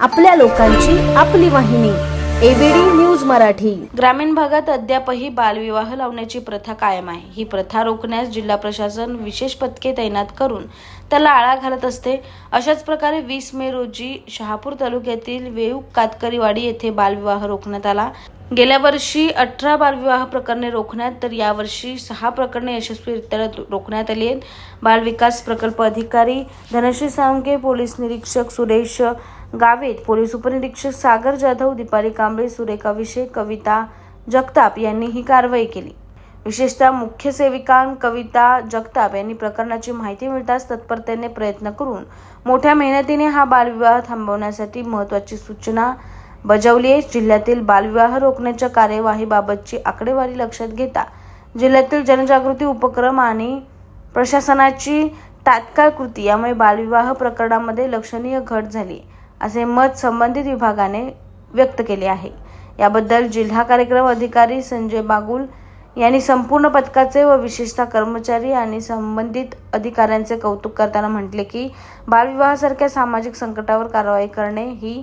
आपल्या लोकांची आपली वाहिनी एबीडी न्यूज मराठी. ग्रामीण भागात अद्यापही बालविवाह लावण्याची प्रथा कायम आहे. ही प्रथा रोखण्यास जिल्हा प्रशासन विशेष पथके तैनात करून त्याला आळा घालत असते. अशाच प्रकारे वीस मे रोजी शहापूर तालुक्यातील वेऊ कातकरीवाडी येथे बालविवाह रोखण्यात आला. गेल्या वर्षी अठरा बालविवाह प्रकरणे रोखण्यात तर यावर्षी सहा प्रकरणे यशस्वीरित्या रोखण्यात आली आहेत. बालविकास प्रकल्प अधिकारी धनश्री साळुंके पोलीस निरीक्षक सुरेश गावित पोलीस उपनिरीक्षक सागर जाधव दीपाली कांबळे सुरेखा विषय कविता जगताप यांनी ही कारवाई केली. विशेषतः मुख्य सेविका कविता जगताप यांनी प्रकरणाची माहिती मिळताच तत्परतेने प्रयत्न करून मोठ्या मेहनतीने हा बालविवाह थांबवण्यासाठी महत्त्वाची सूचना बजावली आहे. जिल्ह्यातील बालविवाह रोखण्याच्या कार्यवाहीबाबतची आकडेवारी लक्षात घेता जिल्ह्यातील जनजागृती उपक्रम आणि प्रशासनाची तात्काळ कृती यामुळे बालविवाह प्रकरणामध्ये लक्षणीय घट झाली असे मत संबंधित विभागाने व्यक्त केले आहे. याबद्दल जिल्हा कार्यक्रम अधिकारी संजय बागुल यांनी संपूर्ण पथकाचे व विशेषतः कर्मचारी आणि संबंधित अधिकाऱ्यांचे कौतुक करताना म्हटले की बालविवाहासारख्या सामाजिक संकटावर कारवाई करणे ही